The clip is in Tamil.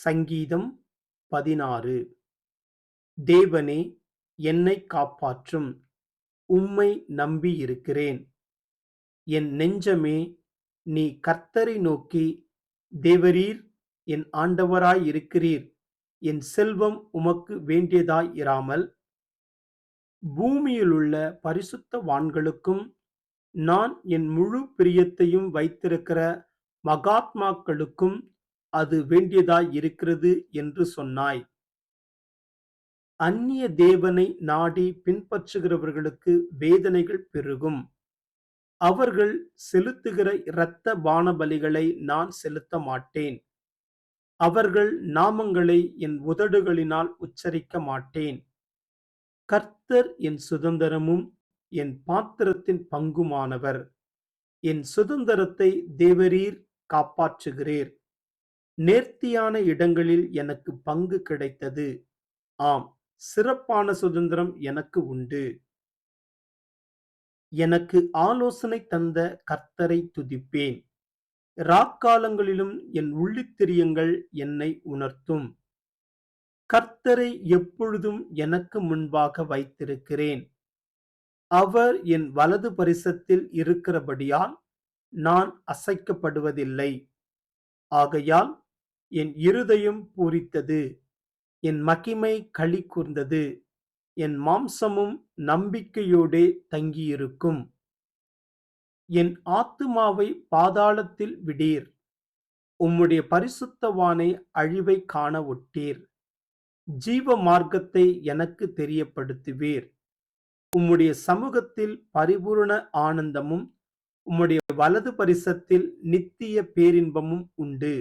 சங்கீதம் பதினாறு. தேவனே என்னைக் காப்பாற்றும். உம்மை நம்பியிருக்கிறேன். என் நெஞ்சமே நீ கர்த்தரை நோக்கி தேவரீர் என் ஆண்டவராயிருக்கிறீர் என் செல்வம் உமக்கு வேண்டியதாய் இராமல் பூமியிலுள்ள பரிசுத்தவான்களுக்கும் நான் என் முழு பிரியத்தையும் வைத்திருக்கிற மகாத்மாக்களுக்கும் அது வேண்டியதாய் இருக்கிறது என்று சொன்னாய். அந்நிய தேவனை நாடி பின்பற்றுகிறவர்களுக்கு வேதனைகள் பெருகும். அவர்கள் செலுத்துகிற இரத்த பானபலிகளை நான் செலுத்த மாட்டேன். அவர்கள் நாமங்களை என் உதடுகளினால் உச்சரிக்க மாட்டேன். கர்த்தர் என் சுதந்திரமும் என் பாத்திரத்தின் பங்குமானவர். என் சுதந்திரத்தை தேவரீர் காப்பாற்றுகிறீர். நேர்த்தியான இடங்களில் எனக்கு பங்கு கிடைத்தது. ஆம் சிறப்பான சுதந்திரம் எனக்கு உண்டு. எனக்கு ஆலோசனை தந்த கர்த்தரை துதிப்பேன். ராக்காலங்களிலும் என் உள்ளித்திரியங்கள் என்னை உணர்த்தும். கர்த்தரை எப்பொழுதும் எனக்கு முன்பாக வைத்திருக்கிறேன். அவர் என் வலது பரிசத்தில் இருக்கிறபடியால் நான் அசைக்கப்படுவதில்லை. ஆகையால் என் இருதயம் பூரித்தது என் மகிமை களி கூர்ந்தது என் மாம்சமும் நம்பிக்கையோடே தங்கியிருக்கும். என் ஆத்துமாவை பாதாளத்தில் விடீர் உம்முடைய பரிசுத்தவானை அழிவை காண ஒட்டீர். ஜீவ மார்க்கத்தை எனக்கு தெரியப்படுத்துவீர். உம்முடைய சமூகத்தில் பரிபூரண ஆனந்தமும் உம்முடைய வலது பரிசத்தில் நித்திய பேரின்பமும் உண்டு.